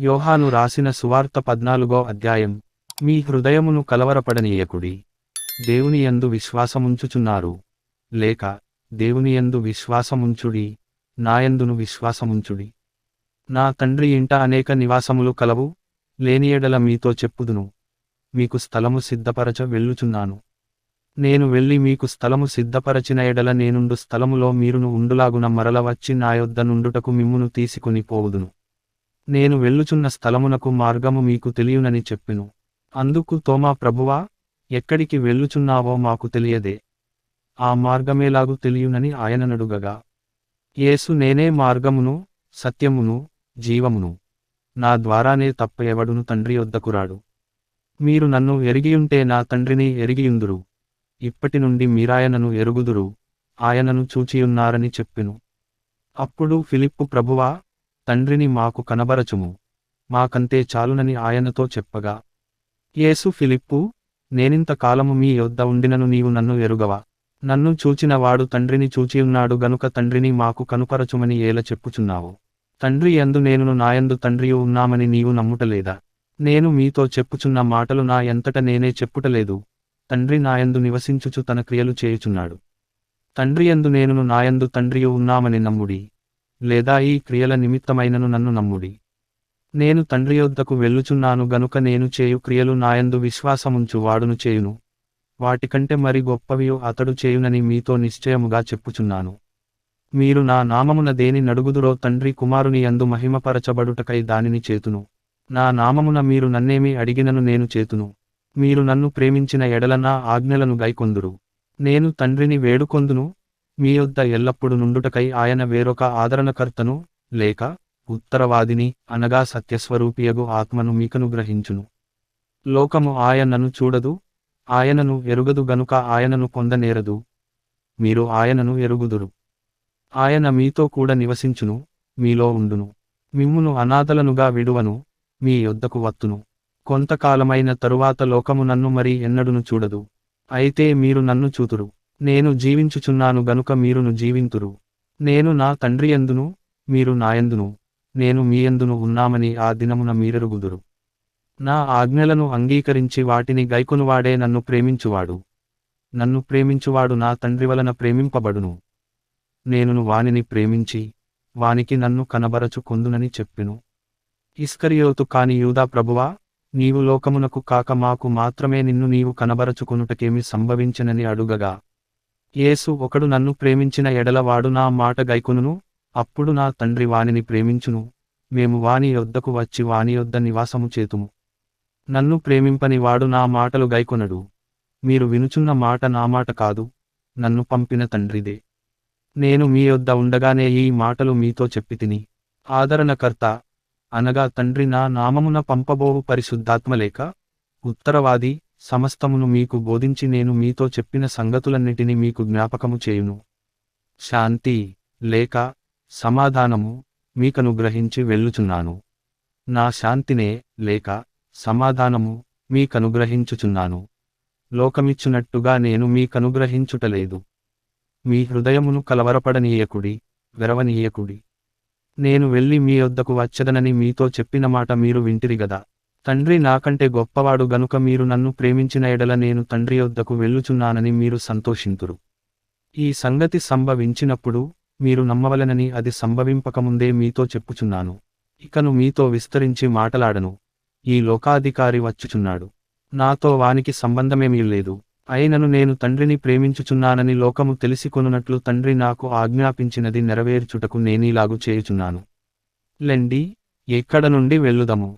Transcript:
యోహాను రాసిన సువార్త పద్నాలుగో అధ్యాయం. మీ హృదయమును కలవరపడనీయకుడి. దేవుని యందు విశ్వాసముంచుచున్నారు. లేక దేవుని యందు విశ్వాసముంచుడి నాయందును విశ్వాసముంచుడి. నా తండ్రి ఇంట అనేక నివాసములు కలవు లేని ఎడల మీతో చెప్పుదును. మీకు స్థలము సిద్ధపరచ వెళ్ళుచున్నాను. నేను వెళ్ళి మీకు స్థలము సిద్ధపరచిన ఎడల నేనుండు స్థలములో మీరును ఉండులాగున మరల వచ్చి నా యొద్ద నుండుటకు మిమ్మును తీసుకుని పోవుదును. నేను వెళ్ళుచున్న స్థలమునకు మార్గము మీకు తెలియునని చెప్పెను. అందుకు తోమా ప్రభువా ఎక్కడికి వెళ్ళుచున్నావో మాకు తెలియదే. ఆ మార్గమేలాగు తెలియునని ఆయననడుగగా యేసు నేనే మార్గమును సత్యమును జీవమును. నా ద్వారానే తప్ప ఎవడును తండ్రి వద్దకురాడు మీరు నన్ను ఎరిగియుంటే నా తండ్రిని ఎరిగియుందురు. ఇప్పటి నుండి మీరాయనను ఎరుగుదురు. ఆయనను చూచియున్నారని చెప్పెను. అప్పుడు ఫిలిప్పు ప్రభువా తండ్రిని మాకు కనబరచుము. మాకంతే చాలునని ఆయనతో చెప్పగా యేసు ఫిలిప్పు నేనింత కాలము మీ యొద్ద ఉండినను నీవు నన్ను ఎరుగవా? నన్ను చూచినవాడు తండ్రిని చూచియున్నాడు గనుక తండ్రిని మాకు కనుపరచుమని ఏల చెప్పుచున్నావు. తండ్రి యందు నేనును నాయందు తండ్రియు ఉన్నామని నీవు నమ్ముటలేదా? నేను మీతో చెప్పుచున్న మాటలు నా ఎంతట నేనే చెప్పుటలేదు. తండ్రి నాయందు నివసించుచు తన క్రియలు చేయుచున్నాడు. తండ్రి ఎందు నేనును నాయందు తండ్రియు ఉన్నామని నమ్ముడి. లేదా ఈ క్రియల నిమిత్తమైనను నన్ను నమ్ముడి. నేను తండ్రియొద్దకు వెళ్ళుచున్నాను గనుక నేను చేయు క్రియలు నాయందు విశ్వాసముంచు వాడును చేయును. వాటికంటే మరి గొప్పవియు అతడు చేయునని మీతో నిశ్చయముగా చెప్పుచున్నాను. మీరు నా నామమున దేని నడుగుదురో తండ్రి కుమారుని యందు మహిమపరచబడుటకై దానిని చేతును. నా నామమున మీరు నన్నేమి అడిగినను నేను చేతును. మీరు నన్ను ప్రేమించిన ఎడల నా ఆజ్ఞలను గైకొందురు. నేను తండ్రిని వేడుకొందును మీ యొద్ద ఎల్లప్పుడు నుండుటకై ఆయన వేరొక ఆదరణకర్తను లేక ఉత్తరవాదిని అనగా సత్యస్వరూపియగు ఆత్మను మీకను గ్రహించును. లోకము ఆయనను చూడదు ఆయనను ఎరుగదు గనుక ఆయనను పొందనేరదు. మీరు ఆయనను ఎరుగుదురు. ఆయన మీతో కూడా నివసించును మీలో ఉండును. మిమ్మును అనాథలనుగా విడువను మీ యొద్దకు వత్తును. కొంతకాలమైన తరువాత లోకము నన్ను మరి ఎన్నడును చూడదు. అయితే మీరు నన్ను చూతురు. నేను జీవించుచున్నాను గనుక మీరును జీవింతురు. నేను నా తండ్రి ఎందును మీరు నాయందును నేను మీయందును ఉన్నామని ఆ దినమున మీరెరుగుదురు. నా ఆజ్ఞలను అంగీకరించి వాటిని గైకొనువాడే నన్ను ప్రేమించువాడు. నన్ను ప్రేమించువాడు నా తండ్రి వలన ప్రేమింపబడును. నేనును వానిని ప్రేమించి వానికి నన్ను కనబరచు కొందునని చెప్పెను. ఇస్కరియోతు కాని యూదా ప్రభువా నీవు లోకమునకు కాక మాకు మాత్రమే నిన్ను నీవు కనబరచుకొనుటకేమి సంభవించనని అడుగగా. యేసు ఒకడు నన్ను ప్రేమించిన ఎడల వాడు నా మాట గైకొనును అప్పుడు నా తండ్రి వానిని ప్రేమించును. మేము వాని యొద్దకు వచ్చి వాని యొద్ద నివాసము చేతుము. నన్ను ప్రేమింపని వాడు నా మాటలు గైకొనడు. మీరు వినుచున్న మాట నా మాట కాదు నన్ను పంపిన తండ్రిదే. నేను మీ యొద్ద ఉండగానే ఈ మాటలు మీతో చెప్పితిని. ఆదరణకర్త అనగా తండ్రి నా నామమున పంపబోవు పరిశుద్ధాత్మ లేక ఉత్తరవాది సమస్తమును మీకు బోధించి నేను మీతో చెప్పిన సంగతులన్నిటిని మీకు జ్ఞాపకము చేయును. శాంతి లేక సమాధానము మీకను గ్రహించి వెళ్ళుచున్నాను. నా శాంతినే లేక సమాధానము మీకనుగ్రహించుచున్నాను లోకమిచ్చునట్టుగా నేను మీకనుగ్రహించుటలేదు మీ హృదయమును కలవరపడనీయకుడి వెరవనీయకుడి. నేను వెళ్ళి మీ వద్దకు వచ్చదనని మీతో చెప్పిన మాట మీరు వింటిరిగదా తండ్రి నాకంటే గొప్పవాడు గనుక మీరు నన్ను ప్రేమించిన ఎడల నేను తండ్రి వద్దకు వెళ్ళుచున్నానని మీరు సంతోషింతురు. ఈ సంగతి సంభవించినప్పుడు మీరు నమ్మవలనని అది సంభవింపకముందే మీతో చెప్పుచున్నాను. ఇకను మీతో విస్తరించి మాటలాడను. ఈ లోకాధికారి వచ్చుచున్నాడు. నాతో వానికి సంబంధమేమీ లేదు. అయినను నేను తండ్రిని ప్రేమించుచున్నానని లోకము తెలిసికొనున్నట్లు తండ్రి నాకు ఆజ్ఞాపించినది నెరవేర్చుటకు నేనీలాగు చేయుచున్నాను. లెండి ఎక్కడ నుండి వెళ్ళుదము?